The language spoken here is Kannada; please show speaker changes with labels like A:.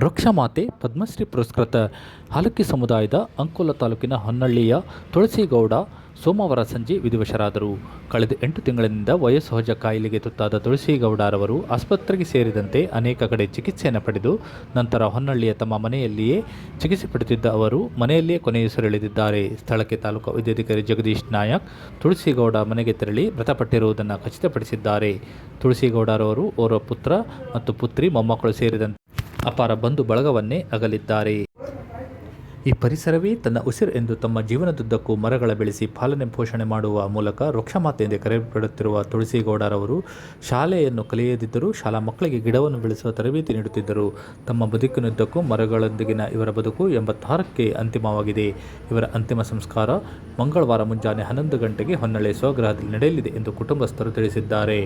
A: ವೃಕ್ಷಮಾತೆ ಪದ್ಮಶ್ರೀ ಪುರಸ್ಕೃತ ಹಲಕ್ಕಿ ಸಮುದಾಯದ ಅಂಕೋಲ ತಾಲೂಕಿನ ಹೊನ್ನಳ್ಳಿಯ ತುಳಸಿಗೌಡ ಸೋಮವಾರ ಸಂಜೆ ವಿಧಿವಶರಾದರು. ಕಳೆದ ಎಂಟು ತಿಂಗಳಿನಿಂದ ವಯೋಸಹಜ ಕಾಯಿಲೆಗೆ ತುತ್ತಾದ ತುಳಸಿಗೌಡರವರು ಆಸ್ಪತ್ರೆಗೆ ಸೇರಿದಂತೆ ಅನೇಕ ಕಡೆ ಚಿಕಿತ್ಸೆಯನ್ನು ಪಡೆದು ನಂತರ ಹೊನ್ನಳ್ಳಿಯ ತಮ್ಮ ಮನೆಯಲ್ಲಿಯೇ ಚಿಕಿತ್ಸೆ ಪಡೆದಿದ್ದ ಅವರು ಮನೆಯಲ್ಲಿಯೇ ಕೊನೆಯುಸಿರೆಳೆದಿದ್ದಾರೆ ಸ್ಥಳಕ್ಕೆ ತಾಲೂಕು ವೈದ್ಯಾಧಿಕಾರಿ ಜಗದೀಶ್ ನಾಯಕ್ ತುಳಸಿಗೌಡ ಮನೆಗೆ ತೆರಳಿ ಮೃತಪಟ್ಟಿರುವುದನ್ನು ಖಚಿತಪಡಿಸಿದ್ದಾರೆ. ತುಳಸಿಗೌಡರವರು ಓರ್ವ ಪುತ್ರ ಮತ್ತು ಪುತ್ರಿ ಮೊಮ್ಮಕ್ಕಳು ಸೇರಿದಂತೆ ಅಪಾರ ಬಂಧು ಬಳಗವನ್ನೇ ಅಗಲಿದ್ದಾರೆ. ಈ ಪರಿಸರವೇ ತನ್ನ ಉಸಿರು ಎಂದು ತಮ್ಮ ಜೀವನದುದ್ದಕ್ಕೂ ಮರಗಳ ಬೆಳೆಸಿ ಪಾಲನೆ ಪೋಷಣೆ ಮಾಡುವ ಮೂಲಕ ವೃಕ್ಷಮಾತೆ ಎಂದು ಕರೆಯಲ್ಪಡುತ್ತಿರುವ ತುಳಸಿಗೌಡರವರು ಶಾಲೆಯನ್ನು ಕಲಿಯದಿದ್ದರೂ ಶಾಲಾ ಮಕ್ಕಳಿಗೆ ಗಿಡವನ್ನು ಬೆಳೆಸುವ ತರಬೇತಿ ನೀಡುತ್ತಿದ್ದರು. ತಮ್ಮ ಬದುಕಿನುದ್ದಕ್ಕೂ ಮರಗಳೊಂದಿಗಿನ ಇವರ ಬದುಕು ಎಂಬತ್ತಾರಕ್ಕೆ ಅಂತಿಮವಾಗಿದೆ. ಇವರ ಅಂತಿಮ ಸಂಸ್ಕಾರ ಮಂಗಳವಾರ ಮುಂಜಾನೆ ಹನ್ನೊಂದು ಗಂಟೆಗೆ ಹೊನ್ನಳೆ ಸ್ವಗೃಹದಲ್ಲಿ ನಡೆಯಲಿದೆ ಎಂದು ಕುಟುಂಬಸ್ಥರು ತಿಳಿಸಿದ್ದಾರೆ.